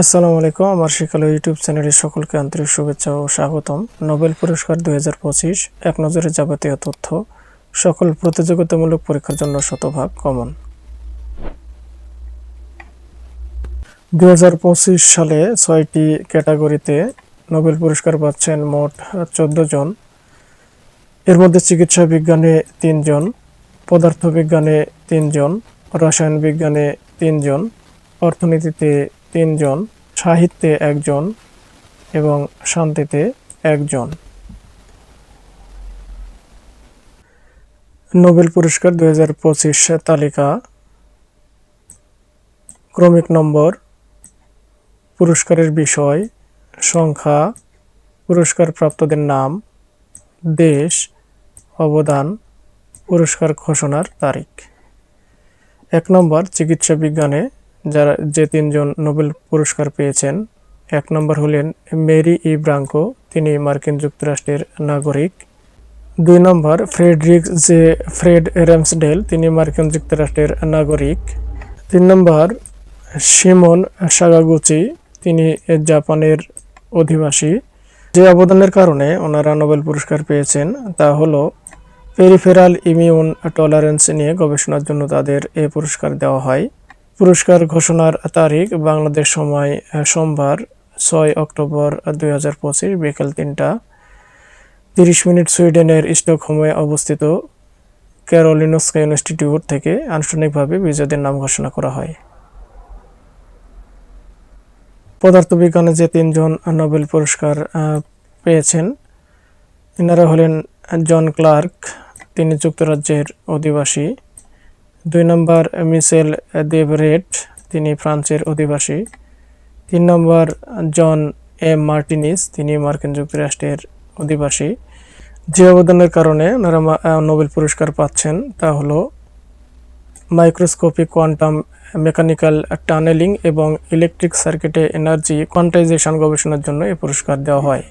আসসালামু আলাইকুম, আমার শিখালো ইউটিউব চ্যানেলে সকলকে আন্তরিক শুভেচ্ছা ও স্বাগতম। নোবেল পুরস্কার দুই এক নজরে যাবতীয় তথ্য, সকল প্রতিযোগিতামূলক পরীক্ষার জন্য শতভাগ কমন। দু হাজার পঁচিশ সালে ছয়টি ক্যাটাগরিতে নোবেল পুরস্কার পাচ্ছেন মোট চোদ্দ জন। এর মধ্যে চিকিৎসা বিজ্ঞানে তিনজন পদার্থবিজ্ঞানে তিনজন রসায়ন বিজ্ঞানে তিনজন অর্থনীতিতে তিনজন, সাহিত্যে একজন এবং শান্তিতে একজন। নোবেল পুরস্কার দুই হাজার পঁচিশ তালিকা। ক্রমিক নম্বর, পুরস্কারের বিষয়, সংখ্যা পুরস্কার প্রাপ্তদের নাম, দেশ, অবদান, পুরস্কার ঘোষণার তারিখ। এক নম্বর, চিকিৎসা বিজ্ঞানে যারা যে তিনজন নোবেল পুরস্কার পেয়েছেন, এক নম্বর হলেন মেরি ই ব্রাঙ্কো, তিনি মার্কিন যুক্তরাষ্ট্রের নাগরিক। দুই নম্বর ফ্রেডরিক জে ফ্রেড র্যামসডেল, তিনি মার্কিন যুক্তরাষ্ট্রের নাগরিক। তিন নম্বর সিমন সাগাগুচি, তিনি জাপানের অধিবাসী। যে অবদানের কারণে ওনারা নোবেল পুরস্কার পেয়েছেন, তা হলো পেরিফেরাল ইমিউন টলারেন্স নিয়ে গবেষণার জন্য তাদের এ পুরস্কার দেওয়া হয়। পুরস্কার ঘোষণার তারিখ বাংলাদেশ সময় সোমবার, ছয় অক্টোবর দুই হাজার পঁচিশ, বিকেল তিনটা। তিরিশ মিনিট সুইডেনের স্টকহোমে অবস্থিত ক্যারোলিনস্কা ইনস্টিটিউট থেকে আনুষ্ঠানিকভাবে বিজয়ীদের নাম ঘোষণা করা হয়। পদার্থবিজ্ঞানে যে তিনজন নোবেল পুরস্কার পেয়েছেন, এনারা হলেন জন ক্লার্ক, তিনি যুক্তরাজ্যের অধিবাসী। দুই নম্বর মিসেল দেবরেট তিনি ফ্রান্সের অধিবাসী। তিন নম্বর জন এম মার্টিনিস, তিনি মার্কিন যুক্তরাষ্ট্রের অধিবাসী। যে অবদানের কারণে ওনারা নোবেল পুরস্কার পাচ্ছেন তা হলো মাইক্রোস্কোপিক কোয়ান্টাম মেকানিক্যাল টানেলিং এবং ইলেকট্রিক সার্কিটে এনার্জি কোয়ান্টাইজেশন গবেষণার জন্য এই পুরস্কার দেওয়া হয়।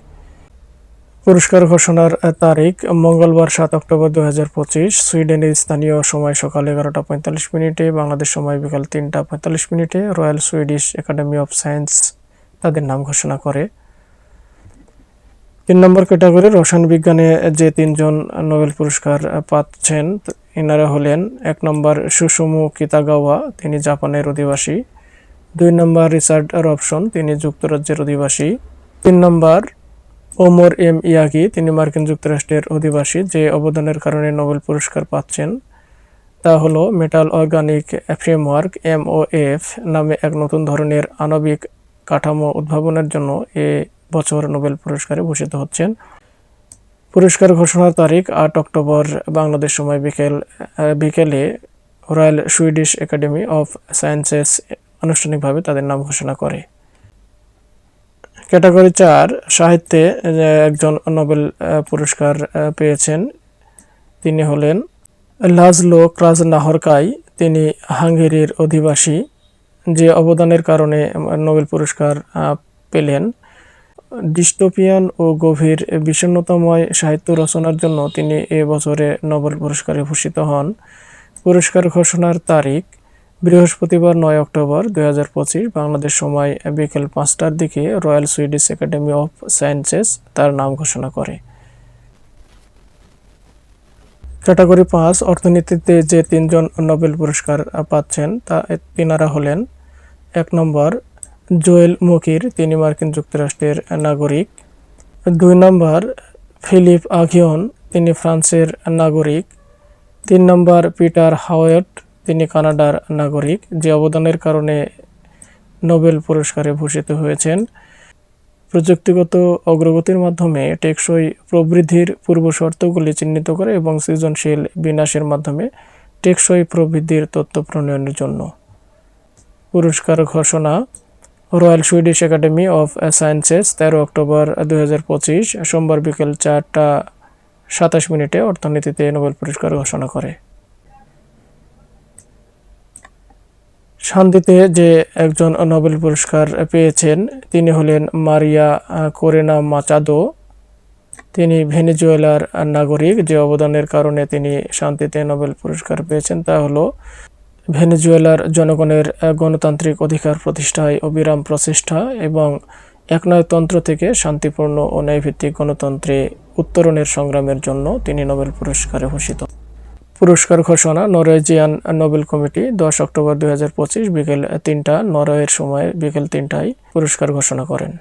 পুরস্কার ঘোষণার তারিখ মঙ্গলবার সাত অক্টোবর দু হাজার পঁচিশ। সুইডেনের স্থানীয় সময় সকাল এগারোটা পঁয়তাল্লিশ মিনিটে, বাংলাদেশ সময় বিকাল তিনটা পঁয়তাল্লিশ মিনিটে royal Swedish academy of science তাদের নাম ঘোষণা করে। তিন নম্বর ক্যাটাগরি, রসায়ন বিজ্ঞানে যে তিনজন নোবেল পুরস্কার পাচ্ছেন এনারা হলেন এক নম্বর সুসুমু কিতাগাওয়া, তিনি জাপানের অধিবাসী। দুই নম্বর রিচার্ড রবসন, তিনি যুক্তরাজ্যের অধিবাসী। তিন নম্বর ওমর এম ইয়াগি, তিনি মার্কিন যুক্তরাষ্ট্রের অধিবাসী, যে অবদানের কারণে নোবেল পুরস্কার পাচ্ছেন, তা হলো মেটাল অর্গানিক ফ্রেমওয়ার্ক, এমওএফ, নামে এক নতুন ধরনের আণবিক কাঠামো উদ্ভাবনের জন্য এ বছর নোবেল পুরস্কারে ভূষিত হচ্ছেন। পুরস্কার ঘোষণার তারিখ আট অক্টোবর, বাংলাদেশ সময় বিকেল, বিকেলে royal Swedish academy of sciences আনুষ্ঠানিকভাবে তাদের নাম ঘোষণা করে। ক্যাটাগরি চার সাহিত্যে একজন নোবেল পুরস্কার পেয়েছেন, তিনি হলেন লাজলো ক্রাজ নাহরকাই তিনি হাঙ্গেরির অধিবাসী, যে অবদানের কারণে নোবেল পুরস্কার পেলেন। ডিস্টোপিয়ান ও গভীর বিষণ্ণতাময় সাহিত্য রচনার জন্য তিনি এ বছরে নোবেল পুরস্কারে ভূষিত হন। পুরস্কার ঘোষণার তারিখ বৃহস্পতিবার নয় অক্টোবর দু হাজার পঁচিশ বাংলাদেশ সময় বিকেল পাঁচটার দিকে royal Swedish academy of sciences তার নাম ঘোষণা করে। ক্যাটাগরি পাঁচ, অর্থনীতিতে যে তিনজন নোবেল পুরস্কার পাচ্ছেন, তা তিনারা হলেন, এক নম্বর, জোয়েল মুকির, তিনি মার্কিন যুক্তরাষ্ট্রের নাগরিক। দুই নম্বর, ফিলিপ আগিয়ন, তিনি ফ্রান্সের নাগরিক। তিন নম্বর, পিটার হাওয়েট তিনি কানাডার নাগরিক, যে অবদানের কারণে নোবেল পুরস্কারে ভূষিত হয়েছেন। প্রযুক্তিগত অগ্রগতির মাধ্যমে টেকসই প্রবৃদ্ধির পূর্বশর্তগুলি চিহ্নিত করে এবং সৃজনশীল বিনাশের মাধ্যমে টেকসই প্রবৃদ্ধির তত্ত্ব প্রণয়নের জন্য। পুরস্কার ঘোষণা, royal Swedish academy of sciences, তেরো অক্টোবর দু হাজার পঁচিশ, সোমবার বিকেল চারটা সাতাশ মিনিটে অর্থনীতিতে নোবেল পুরস্কার ঘোষণা করে। শান্তিতে যে একজন নোবেল পুরস্কার পেয়েছেন, তিনি হলেন মারিয়া কোরেনা মাচাদো। তিনি ভেনেজুয়েলার নাগরিক, যে অবদানের কারণে তিনি শান্তিতে নোবেল পুরস্কার পেয়েছেন তা হলো ভেনেজুয়েলার জনগণের গণতান্ত্রিক অধিকার প্রতিষ্ঠায় অবিরাম প্রচেষ্টা এবং একনায়কতন্ত্র থেকে শান্তিপূর্ণ ও ন্যায়ভিত্তিক গণতন্ত্রে উত্তরণের সংগ্রামের জন্য তিনি নোবেল পুরস্কারে ভূষিত। পুরস্কার ঘোষণা, নরওয়েজিয়ান নোবেল কমিটি, দশ অক্টোবর দু হাজার পঁচিশ বিকেল তিনটা, নরওয়ের সময় বিকেল তিনটায় পুরস্কার ঘোষণা করেন।